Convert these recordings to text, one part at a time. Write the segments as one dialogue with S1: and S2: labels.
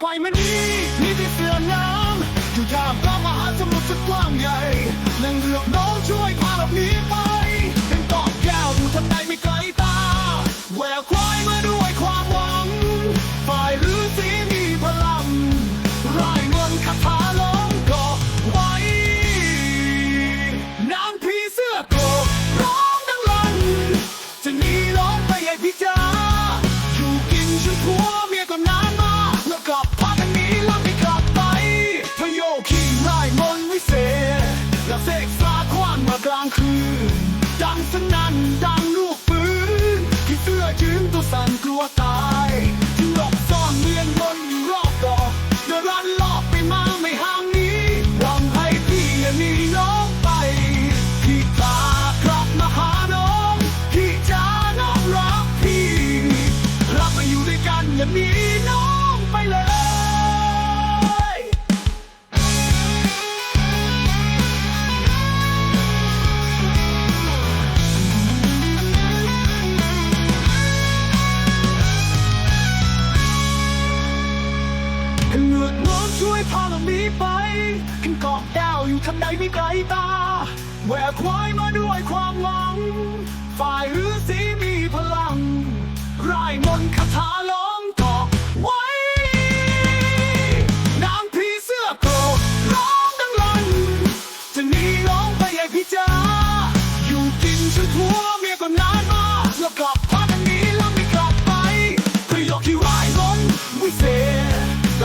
S1: Why me need me this young man? You can't block my heart, เหงือดน้อนช่วยพาเราหนีไป ขึ้นเกาะดาวอยู่ทางใดไม่ไกลตา แหวกควายมาด้วยความหวัง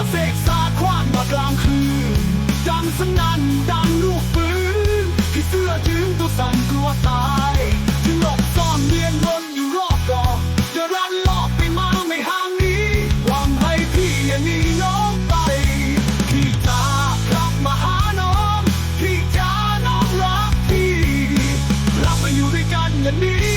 S1: เสกสาดควางมากลางคืน ดังสนั่นดังลูกปืนพี่เสื้อยืนตัวสั่นกลัวตายถึงหลบซ่อนเนียนวนอยู่รอบกอจะรันลอบไปมาไม่ห่างนี้หวังให้พี่ยังมีน้องไป พี่จ้ากลับมาหาน้อง พี่จ้าน้องรักพี่รับมาอยู่ด้วยกันอย่างนี้